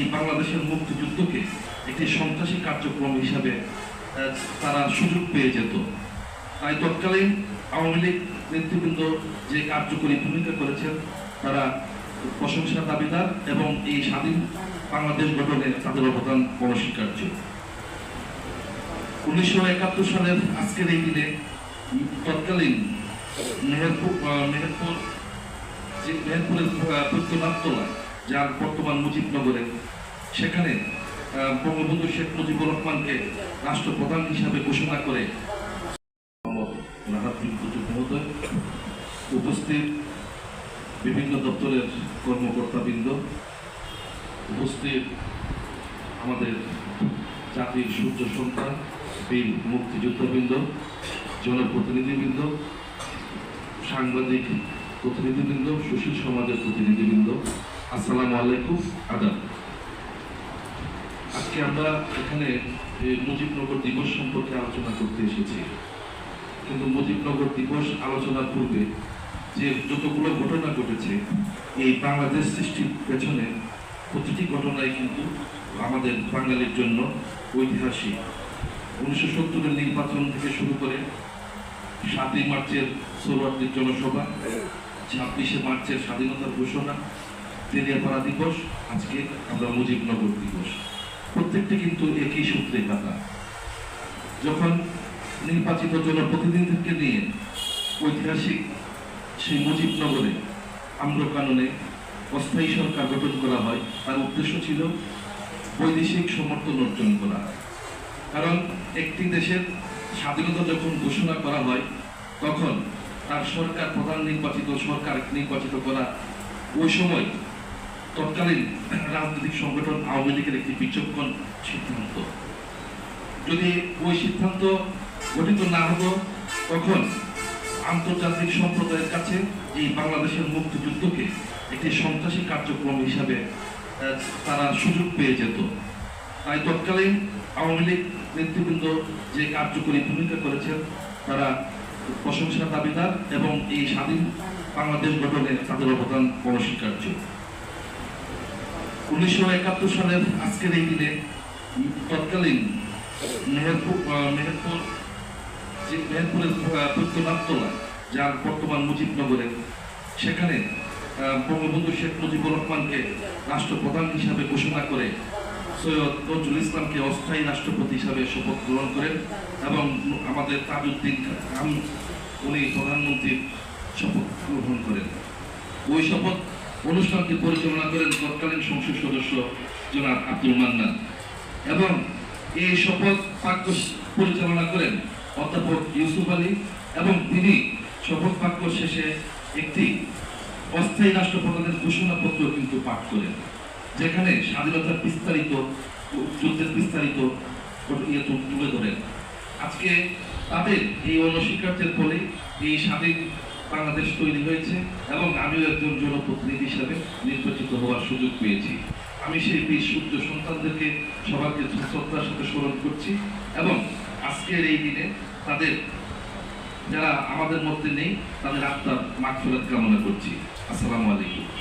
এই বাংলাদেশের মুক্তিযুদ্ধকে একটি সন্ত্রাসী কার্যক্রম হিসাবে তারা সুযোগ পেয়ে যেত। তাই তৎকালীন আওয়ামী লীগ নেতৃবৃন্দ যে কার্যকরী ভূমিকা করেছেন, তারা প্রশংসার দাবিদার এবং এই স্বাধীন বাংলাদেশ গঠনে তাদের অবদান অনস্বীকার্য। উনিশশো একাত্তর সালের আজকের এই দিনে তৎকালীন মেহেরপুর মেহেরপুর মেহেরপুরের বৈদ্যনাথতলা যার বর্তমান মুজিবনগরে সেখানে বঙ্গবন্ধু শেখ মুজিবুর রহমানকে রাষ্ট্রপ্রধান হিসাবে ঘোষণা করে উপস্থিত বিভিন্ন দপ্তরের কর্মকর্তাবৃন্দ, উপস্থিত আমাদের জাতির সূর্য সন্তান, বীর মুক্তিযোদ্ধাবৃন্দ, জনপ্রতিনিধিবৃন্দ, সাংবাদিক প্রতিনিধিবৃন্দ, সুশীল সমাজের প্রতিনিধিবৃন্দ আসসালামু আলাইকুম, আদাব। আজকে আমরা এখানে মুজিবনগর দিবস সম্পর্কে আলোচনা করতে এসেছি। কিন্তু মুজিবনগর দিবস আলোচনার পূর্বে যে যতগুলো ঘটনা ঘটেছে, এই বাংলাদেশ সৃষ্টির পেছনে প্রতিটি ঘটনাই কিন্তু আমাদের বাঙালির জন্য ঐতিহাসিক। উনিশশো সত্তরের নির্বাচন থেকে শুরু করে সাতই মার্চের সৌরাত্রির জনসভা, ছাব্বিশে মার্চের স্বাধীনতার ঘোষণা তেলিয়াপাড়া দিবস, আজকে আমরা মুজিবনগর দিবস। প্রত্যেকটি কিন্তু একই সূত্রে গাথা যখন নির্বাচিত জনপ্রতিনিধিদেরকে নিয়ে ঐতিহাসিক সেই মুজিবনগরে আম্রকাননে অস্থায়ী সরকার গঠন করা হয়, তার উদ্দেশ্য ছিল বৈদেশিক সমর্থন অর্জন করা। কারণ একটি দেশের স্বাধীনতা যখন ঘোষণা করা হয়, তখন তার সরকার, প্রধান নির্বাচিত সরকার নির্বাচিত করা ওই সময় তৎকালীন রাজনৈতিক সংগঠন আওয়ামী লীগের একটি বিচক্ষণ সিদ্ধান্ত। যদি ওই সিদ্ধান্ত গঠিত না হতো, তখন আন্তর্জাতিক সম্প্রদায়ের কাছে এই বাংলাদেশের মুক্তিযুদ্ধকে একটি সন্ত্রাসী কার্যক্রম হিসাবে তারা সুযোগ পেয়ে যেত। তাই তৎকালীন আওয়ামী লীগ নেতৃবৃন্দ যে কার্যকরী ভূমিকা করেছেন, তারা প্রশংসার দাবিদার এবং এই স্বাধীন বাংলাদেশ গঠনে তাদের অবদান অনস্বীকার্য। উনিশশো একাত্তর সালের আজকের এই দিনে তৎকালীন মেহেরপুর মেহেরপুর যে মেহেরপুরের বৈদ্যনাথতলা যার বর্তমান মুজিবনগরে সেখানে বঙ্গবন্ধু শেখ মুজিবুর রহমানকে রাষ্ট্রপ্রধান হিসাবে ঘোষণা করে সৈয়দ নজরুল ইসলামকে অস্থায়ী রাষ্ট্রপতি হিসাবে শপথ গ্রহণ করেন এবং আমাদের তাজউদ্দিন খান উনি প্রধানমন্ত্রীর শপথ গ্রহণ করেন। ওই শপথ অনুষ্ঠানটি পরিচালনা করেন তৎকালীন সংসদ সদস্য জনাব আব্দুল মান্নান। এবং এই শপথ বাক্য পরিচালনা করেন অধ্যাপক ইউসুফ আলী এবং তিনি শপথ বাক্য শেষে একটি অস্থায়ী রাষ্ট্রপ্রধানের ঘোষণাপত্র কিন্তু পাঠ করেন, যেখানে স্বাধীনতার বিস্তারিত যুদ্ধের বিস্তারিত ইয়ে তুলে ধরেন। আজকে তাদের এই অনস্বীকার্যের ফলে এই স্বাধীন বাংলাদেশ তৈরি হয়েছে এবং আমিও একজন জনপ্রতিনিধি হিসাবে নির্বাচিত হওয়ার সুযোগ পেয়েছি। আমি সেই বীর সূর্য সন্তানদেরকে সবাইকে শ্রদ্ধার সাথে স্মরণ করছি এবং আজকের এই দিনে তাদের, যারা আমাদের মধ্যে নেই, তাদের আত্মার মাঠ ফেরত কামনা করছি। আসসালামু আলাইকুম।